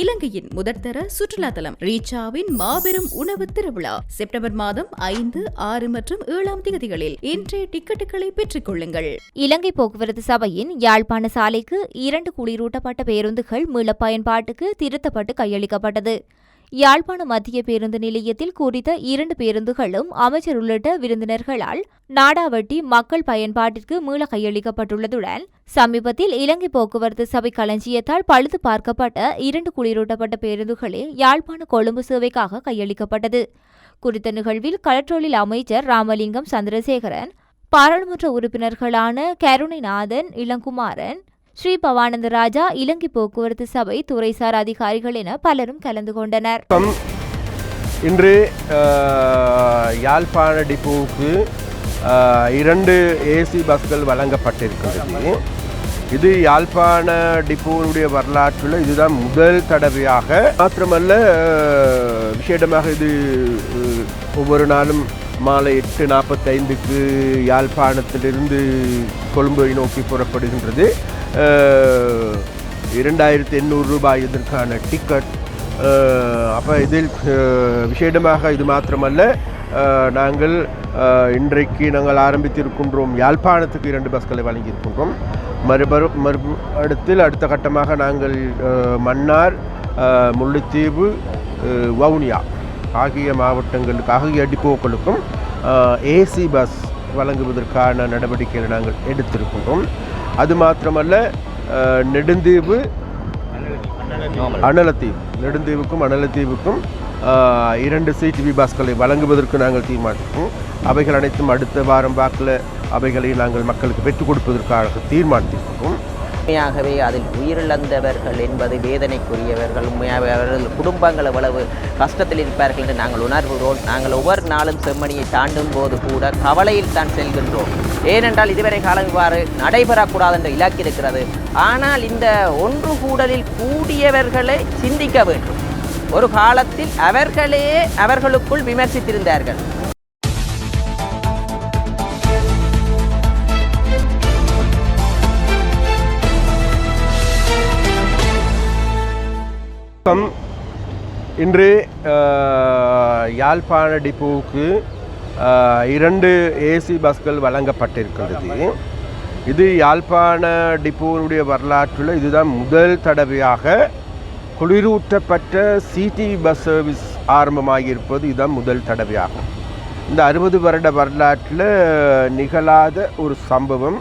இலங்கையின் முதற்தர சுற்றுலா தலம் ரீச்சாவின் மாபெரும் உணவு திருவிழா. செப்டம்பர் மாதம் ஐந்து ஆறு மற்றும் ஏழாம் தேதிகளில் இன்றைய டிக்கெட்டுகளை பெற்றுக் கொள்ளுங்கள் இலங்கை போக்குவரத்து சபையின் யாழ்ப்பாண சாலைக்கு இரண்டு குளிரூட்டப்பட்ட பேருந்துகள் மீள பயன்பாட்டுக்கு திருத்தப்பட்டு கையளிக்கப்பட்டது. யாழ்ப்பாண மத்திய பேருந்து நிலையத்தில் குறித்த இரண்டு பேருந்துகளும் அமைச்சர் உள்ளிட்ட விருந்தினர்களால் நாடாவட்டி மக்கள் பயன்பாட்டிற்கு மீள கையளிக்கப்பட்டுள்ளதுடன் சமீபத்தில் இலங்கை போக்குவரத்து சபை களஞ்சியத்தால் பழுது பார்க்கப்பட்ட இரண்டு குளிரூட்டப்பட்ட பேருந்துகளே யாழ்ப்பாண கொழும்பு சேவைக்காக கையளிக்கப்பட்டது. குறித்த நிகழ்வில் கடற்றொழில் அமைச்சர் ராமலிங்கம் சந்திரசேகரன் பாராளுமன்ற உறுப்பினர்களான கருணைநாதன் இளங்குமாரன் ஸ்ரீ பவானந்த ராஜா இலங்கை போக்குவரத்து சபை துறைசார் அதிகாரிகள் என பலரும் கலந்து கொண்டனர். இன்று யாழ்ப்பாண டிப்போவுக்கு இரண்டு ஏசி பஸ்கள் வழங்கப்பட்டிருக்கிறது. இது யாழ்ப்பாண டிப்போனுடைய வரலாற்றில் இதுதான் முதல் தடவையாக. மாத்திரமல்ல விசேடமாக இது ஒவ்வொரு நாளும் மாலை எட்டு நாற்பத்தைந்துக்கு யாழ்ப்பாணத்திலிருந்து கொழும்பை நோக்கி புறப்படுகின்றது. இரண்டாயிரத்தி எண்ணூறு ரூபாய் இதற்கான டிக்கெட். அப்போ இதில் விசேடமாக இது மாத்திரமல்ல நாங்கள் இன்றைக்கு நாங்கள் ஆரம்பித்திருக்கின்றோம் யாழ்ப்பாணத்துக்கு இரண்டு பஸ்களை வழங்கியிருக்கின்றோம். மறுபரு மறு அடுத்தில் அடுத்த கட்டமாக நாங்கள் மன்னார் முல்லைத்தீவு வவுனியா ஆகிய மாவட்டங்களுக்கு ஆகிய டிப்போக்களுக்கும் ஏசி பஸ் வழங்குவதற்கான நடவடிக்கைகளை நாங்கள் எடுத்திருக்கின்றோம். அது மாத்திரமல்ல நெடுந்தீவு அனலத்தீவு நெடுந்தீவுக்கும் அனலத்தீவுக்கும் இரண்டு சிடிவி பஸ்களை வழங்குவதற்கு நாங்கள் தீர்மானித்தோம். அவைகள் அனைத்தும் அடுத்த வாரம் வாக்கில் அவைகளை நாங்கள் மக்களுக்கு பெற்றுக் கொடுப்பதற்காக தீர்மானித்திருக்கிறோம் உண்மையாகவே அதில் உயிரிழந்தவர்கள் என்பது வேதனைக்குரியவர்கள் உண்மையாகவே அவர்கள் குடும்பங்கள் எவ்வளவு கஷ்டத்தில் இருப்பார்கள் என்று நாங்கள் உணர்கிறோம். நாங்கள் ஒவ்வொரு நாளும் செம்மணியை தாண்டும் போது கூட கவலையில் தான் செல்கின்றோம். ஏனென்றால் இதுவரை காலம் இவ்வாறு நடைபெறக்கூடாது என்ற இலக்கு இருக்கிறது. ஆனால் இந்த ஒன்று கூடலில் கூடியவர்களை சிந்திக்க வேண்டும். ஒரு காலத்தில் அவர்களே அவர்களுக்குள் விமர்சித்திருந்தார்கள். வணக்கம். இன்று யாழ்ப்பாண டிப்போவுக்கு இரண்டு ஏசி பஸ்கள் வழங்கப்பட்டிருக்கின்றது. இது யாழ்ப்பாண டிப்போனுடைய வரலாற்றில் இதுதான் முதல் தடவையாக குளிரூட்டப்பட்ட சிடி பஸ் சர்வீஸ் ஆரம்பமாகியிருப்பது இதுதான் முதல் தடவையாகும். இந்த அறுபது வருட வரலாற்றில் நிகழாத ஒரு சம்பவம்.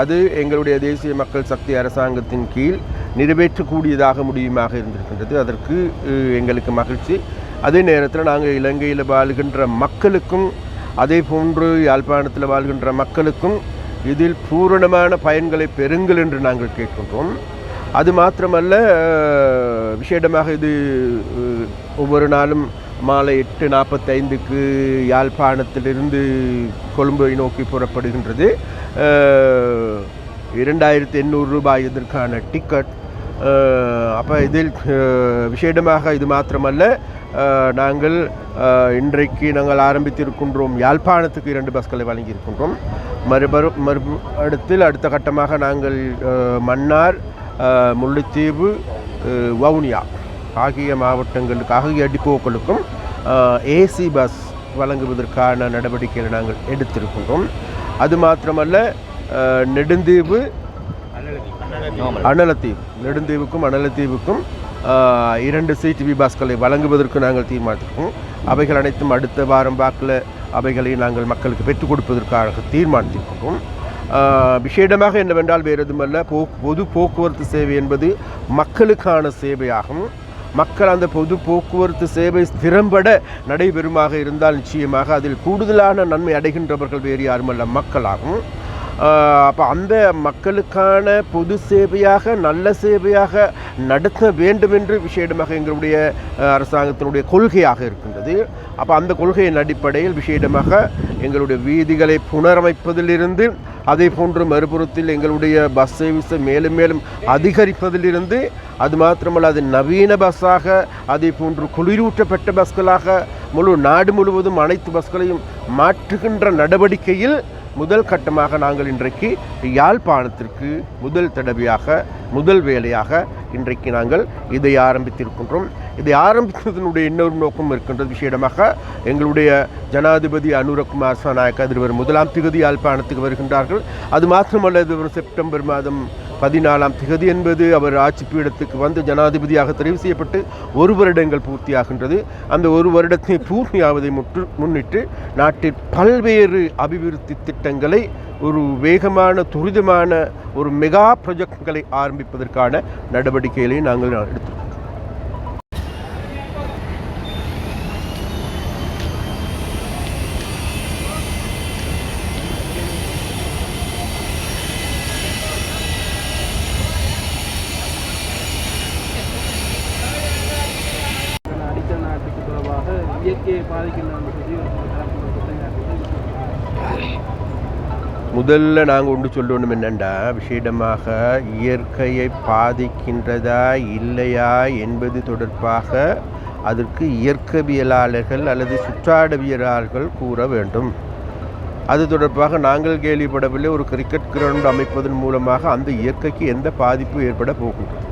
அது எங்களுடைய தேசிய மக்கள் சக்தி அரசாங்கத்தின் கீழ் நிறைவேற்றக்கூடியதாக முடியுமாக இருந்திருக்கின்றது. அதற்கு எங்களுக்கு மகிழ்ச்சி. அதே நேரத்தில் நாங்கள் இலங்கையில் வாழ்கின்ற மக்களுக்கும் அதே போன்று யாழ்ப்பாணத்தில் வாழ்கின்ற மக்களுக்கும் இதில் பூரணமான பயன்களை பெறுங்கள் என்று நாங்கள் கேட்கின்றோம். அது மாத்திரமல்ல விசேடமாக இது ஒவ்வொரு நாளும் மாலை எட்டு நாற்பத்தைந்துக்கு யாழ்ப்பாணத்திலிருந்து கொழும்பை நோக்கி புறப்படுகின்றது. இரண்டாயிரத்தி எண்ணூறு ரூபாய் இதற்கான டிக்கெட். அப்போ இதில் விசேடமாக இது மாத்திரமல்ல. நாங்கள் இன்றைக்கு நாங்கள் ஆரம்பித்திருக்கின்றோம் யாழ்ப்பாணத்துக்கு இரண்டு பஸ்களை வழங்கியிருக்கின்றோம். மறுபரு மறு இடத்தில் அடுத்த கட்டமாக நாங்கள் மன்னார் முல்லைத்தீவு வவுனியா ஆகிய மாவட்டங்களுக்கு ஆகிய டிப்போக்களுக்கும் ஏசி பஸ் வழங்குவதற்கான நடவடிக்கைகளை நாங்கள் எடுத்திருக்கின்றோம். அது மாத்திரமல்ல நெடுந்தீவு அனலத்தீவு நெடுந்தீவுக்கும் அனலத்தீவுக்கும் இரண்டு சிடிவி பாஸ்களை வழங்குவதற்கு நாங்கள் தீர்மானித்திருக்கோம். அவைகள் அனைத்தும் அடுத்த வாரம் வாக்கில் அவைகளை நாங்கள் மக்களுக்கு பெற்றுக் கொடுப்பதற்காக தீர்மானித்திருக்கிறோம் விஷேடமாக விசேடமாக என்னவென்றால் வேறு எதுவுமல்ல போ பொது போக்குவரத்து சேவை என்பது மக்களுக்கான சேவையாகும். மக்கள் அந்த பொது போக்குவரத்து சேவை திறம்பட நடைபெறுமாக இருந்தால் நிச்சயமாக அதில் கூடுதலான நன்மை அடைகின்றவர்கள் வேறு யாருமல்ல மக்களாகும். அப்போ அந்த மக்களுக்கான பொது சேவையாக நல்ல சேவையாக நடத்த வேண்டும் என்று விசேடமாக எங்களுடைய அரசாங்கத்தினுடைய கொள்கையாக இருக்கின்றது. அப்போ அந்த கொள்கையின் அடிப்படையில் விஷேடமாக எங்களுடைய வீதிகளை புனரமைப்பதிலிருந்து அதே போன்று மறுபுறத்தில் எங்களுடைய பஸ் சர்வீஸை மேலும் மேலும் அதிகரிப்பதிலிருந்து அது மாத்திரமல்ல அது நவீன பஸ்ஸாக அதே போன்று குளிரூட்டப்பட்ட பஸ்களாக முழு நாடு முழுவதும் அனைத்து பஸ்களையும் மாற்றுகின்ற நடவடிக்கையில் முதல் கட்டமாக நாங்கள் இன்றைக்கு யாழ்ப்பாணத்திற்கு முதல் தடவையாக முதல் வேலையாக இன்றைக்கு நாங்கள் இதை ஆரம்பித்திருக்கின்றோம். இதை ஆரம்பித்ததனுடைய இன்னொரு நோக்கம் இருக்கின்றது விஷயமாக எங்களுடைய ஜனாதிபதி அனுரகுமார் சனாயக் அதிர்வர் முதலாம் திகதி யாழ்ப்பாணத்துக்கு வருகின்றார்கள். அது மாத்திரமல்ல இது செப்டம்பர் மாதம் பதினாலாம் திகதி என்பது அவர் ஆட்சி பீடத்துக்கு வந்து ஜனாதிபதியாக தெரிவு செய்யப்பட்டு ஒரு வருடங்கள் பூர்த்தியாகின்றது. அந்த ஒரு வருடத்தை பூர்த்தியாவதை முற்று முன்னிட்டு நாட்டில் பல்வேறு அபிவிருத்தி திட்டங்களை ஒரு வேகமான துரிதமான ஒரு மெகா ப்ரொஜெக்ட்களை ஆரம்பிப்பதற்கான நடவடிக்கைகளை நாங்கள் எடுத்தோம் அடிக்கல் நாட்டுக்கு தொடர்பாக இயற்கையை பாதிக்கின்ற சொல்லி ஒரு தரப்பு குற்றச்சாட்டு முதல்ல நாங்கள் ஒன்று சொல்லணும் என்னென்னா விஷயமாக இயற்கையை பாதிக்கின்றதா இல்லையா என்பது தொடர்பாக அதற்கு இயற்கவியலாளர்கள் அல்லது சுற்றாடவியலாளர்கள் கூற வேண்டும். அது தொடர்பாக நாங்கள் கேள்விப்படவில்லை. ஒரு கிரிக்கெட் கிரவுண்ட் அமைப்பதன் மூலமாக அந்த இயற்கைக்கு எந்த பாதிப்பும் ஏற்பட போகின்றது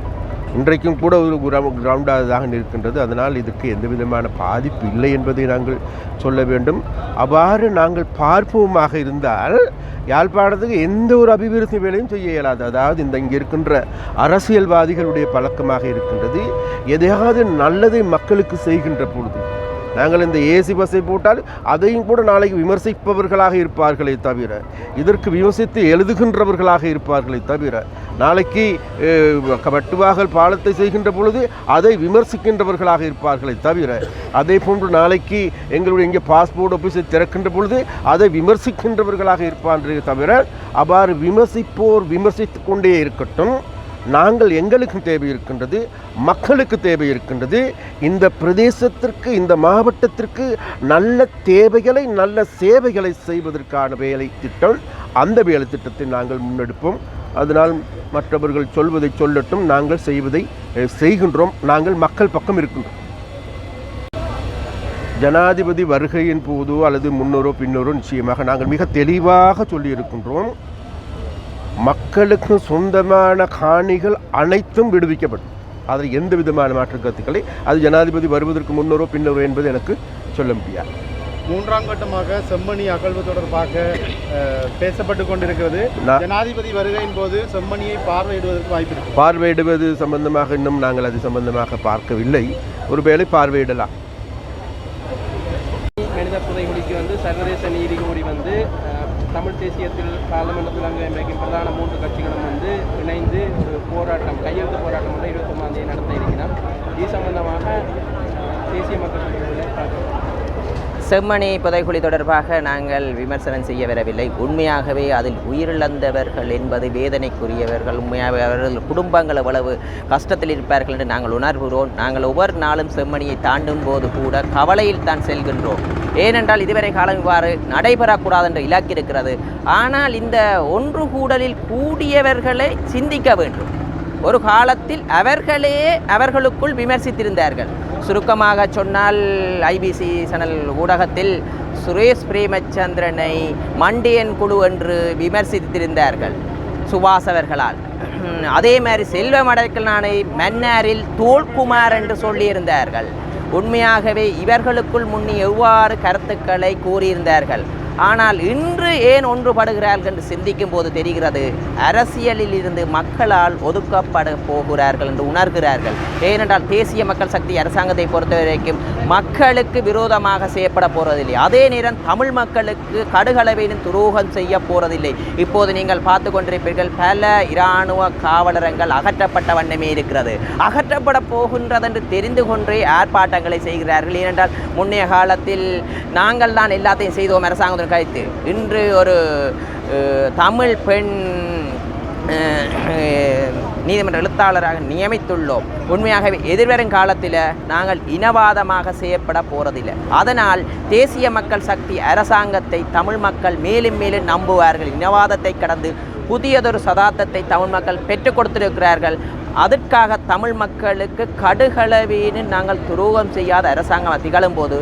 இன்றைக்கும் கூட ஒரு கிரவுண்டாக இருக்கின்றது அதனால் இதற்கு எந்த விதமான பாதிப்பு இல்லை என்பதை நாங்கள் சொல்ல வேண்டும். அவ்வாறு நாங்கள் பார்ப்போமாக இருந்தால் யாழ்ப்பாணத்துக்கு எந்த ஒரு அபிவிருத்தி வேலையும் செய்ய இயலாது. அதாவது இந்த இங்கே இருக்கின்ற அரசியல்வாதிகளுடைய பழக்கமாக இருக்கின்றது. எதையாவது நல்லதை மக்களுக்கு செய்கின்ற பொழுது நாங்கள் இந்த ஏசி பஸ்ஸை போட்டால் அதையும் கூட நாளைக்கு விமர்சிப்பவர்களாக இருப்பார்களே தவிர இதற்கு விமர்சித்து எழுதுகின்றவர்களாக இருப்பார்களே தவிர நாளைக்கு அஹ், பாலத்தை செய்கின்ற பொழுது அதை விமர்சிக்கின்றவர்களாக இருப்பார்களே தவிர அதே போன்று நாளைக்கு எங்களுடைய இங்கே பாஸ்போர்ட் ஆஃபீஸை திறக்கின்ற பொழுது அதை விமர்சிக்கின்றவர்களாக இருப்பார்களே தவிர அவ்வாறு விமர்சிப்போர் விமர்சித்து கொண்டே இருக்கட்டும். நாங்கள் எங்களுக்கு தேவை இருக்கின்றது மக்களுக்கு தேவை இருக்கின்றது. இந்த பிரதேசத்திற்கு இந்த மாவட்டத்திற்கு நல்ல தேவைகளை நல்ல சேவைகளை செய்வதற்கான வேலை திட்டம் அந்த வேலை திட்டத்தை நாங்கள் முன்னெடுப்போம். அதனால் மற்றவர்கள் சொல்வதை சொல்லட்டும் நாங்கள் செய்வதை செய்கின்றோம். நாங்கள் மக்கள் பக்கம் இருக்கின்றோம். ஜனாதிபதி வருகையின் போதோ அல்லது முன்னோரோ பின்னோரோ நிச்சயமாக நாங்கள் மிக தெளிவாக சொல்லியிருக்கின்றோம். மக்களுக்கு சொந்தமான காணிகள் அனைத்தும் விடுவிக்கப்படும். அதில் எந்த விதமான மாற்று கருத்துக்களை? அது ஜனாதிபதி வருவதற்கு முன்னரோ பின்னரோ என்பது எனக்கு சொல்ல முடியாது. மூன்றாம் கட்டமாக செம்மணி அகழ்வு தொடர்பாக அஹ், பேசப்பட்டு கொண்டிருக்கிறது. ஜனாதிபதி வருகையின் போது செம்மணியை பார்வையிடுவதற்கு வாய்ப்பு இருக்கு. பார்வையிடுவது சம்பந்தமாக இன்னும் நாங்கள் அது சம்பந்தமாக பார்க்கவில்லை. ஒருவேளை பார்வையிடலாம். மனித புதைகுழிக்கு வந்து சர்வதேச தமிழ் தேசியத்தில் பார்லமெண்டத்தில் அங்கே இன்றைக்கு பிரதான மூன்று கட்சிகளும் வந்து இணைந்து ஒரு போராட்டம் கையெழுத்து போராட்டம் வந்து இருபத்தொம்பதாம் தேதி நடத்த இருக்கிறோம் இது சம்பந்தமாக தேசிய மக்கள் கட்சியினர் செம்மணி புதைக்குழி தொடர்பாக நாங்கள் விமர்சனம் செய்ய வரவில்லை. உண்மையாகவே அதில் உயிரிழந்தவர்கள் என்பது வேதனைக்குரியவர்கள் உண்மையாகவே அவர்கள் குடும்பங்கள் எவ்வளவு கஷ்டத்தில் இருப்பார்கள் என்று நாங்கள் உணர்கிறோம். நாங்கள் ஒவ்வொரு நாளும் செம்மணியை தாண்டும் போது கூட கவலையில் தான் செல்கின்றோம். ஏனென்றால் இதுவரை காலம் இவ்வாறு நடைபெறக்கூடாது என்ற இலக்கு இருக்கிறது ஆனால் இந்த ஒன்று கூடலில் கூடியவர்களை சிந்திக்க வேண்டும். ஒரு காலத்தில் அவர்களே அவர்களுக்குள் விமர்சித்திருந்தார்கள். சுருக்கமாக சொன்னால் ஐபிசி சேனல் ஊடகத்தில் சுரேஷ் பிரேமச்சந்திரனை மண்டியன் குழு என்று விமர்சித்திருந்தார்கள் சுபாஷ் அவர்களால். அதே மாதிரி செல்வ அடைக்கலானை மன்னாரில் தோல்குமார் என்று சொல்லியிருந்தார்கள். உண்மையாகவே இவர்களுக்குள் முன்னி எவ்வாறு கருத்துக்களை கூறியிருந்தார்கள்? ஆனால் இன்று ஏன் ஒன்றுபடுகிறார்கள் என்று சிந்திக்கும் போது தெரிகிறது. அரசியலில் இருந்து மக்களால் ஒதுக்கப்பட போகிறார்கள் என்று உணர்கிறார்கள். ஏனென்றால் தேசிய மக்கள் சக்தி அரசாங்கத்தை பொறுத்த வரைக்கும் மக்களுக்கு விரோதமாக செய்யப்பட போறதில்லை. அதே நேரம் தமிழ் மக்களுக்கு கடுகளவையிலும் துரோகம் செய்ய போறதில்லை. இப்போது நீங்கள் பார்த்து கொண்டிருப்பீர்கள் பல இராணுவ காவலரங்கள் அகற்றப்பட்ட வண்ணமே இருக்கிறது. அகற்றப்பட போகின்றது என்று தெரிந்து கொண்டே ஆர்ப்பாட்டங்களை செய்கிறார்கள். ஏனென்றால் முன்னைய காலத்தில் நாங்கள் தான் எல்லாத்தையும் செய்தோம் அரசாங்கத்தின் கைத்து இன்று ஒரு தமிழ் பெண் நீதிமன்ற எழுத்தாளராக நியமித்துள்ளோம். உண்மையாகவே எதிர்வரும் காலத்தில் நாங்கள் இனவாதமாக செய்யப்பட போகிறதில்லை அதனால் தேசிய மக்கள் சக்தி அரசாங்கத்தை தமிழ் மக்கள் மேலும் மேலும் நம்புவார்கள். இனவாதத்தை கடந்து புதியதொரு சதாப்தத்தை தமிழ் மக்கள் பெற்றுக் கொடுத்திருக்கிறார்கள். அதற்காக தமிழ் மக்களுக்கு கடுகளவேனு நாங்கள் துரோகம் செய்யாத அரசாங்கம் திகழும் போது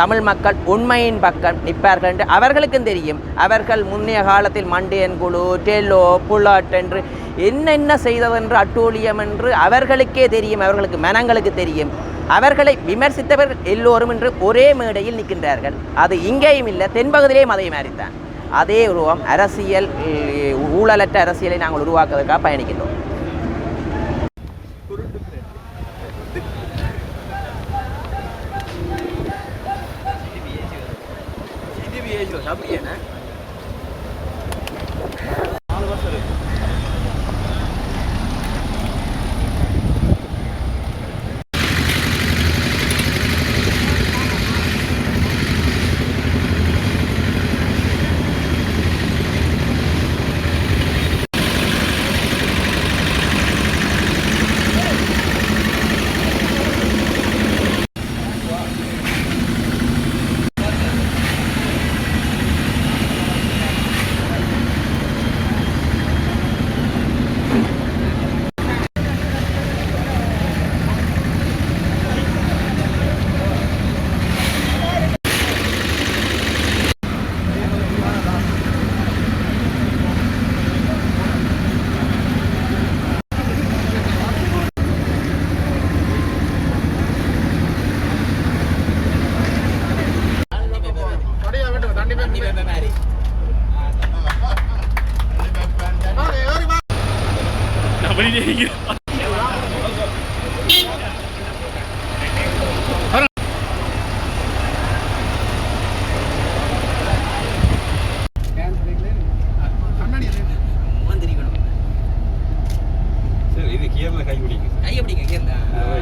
தமிழ் மக்கள் உண்மையின் பக்கம் நிற்பார்கள் என்று அவர்களுக்கும் தெரியும். அவர்கள் முன்னைய காலத்தில் மண்டியன் குழு டெல்லோ புல்லாட் என்று என்னென்ன செய்ததென்று அட்டூழியம் என்று அவர்களுக்கே தெரியும் அவர்களுக்கு மனங்களுக்கு தெரியும். அவர்களை விமர்சித்தவர்கள் எல்லோரும் இன்று ஒரே மேடையில் நிற்கின்றார்கள். அது இங்கேயும் இல்லை தென்பகுதியிலேயும் அதே மாதிரி தான் அதே உருவம் அரசியல் ஊழலற்ற அரசியலை நாங்கள் உருவாக்குவதற்காக பயணிக்கின்றோம். દેજો સાંભળીએ ને கை பிடிங்க கை எப்படிங்க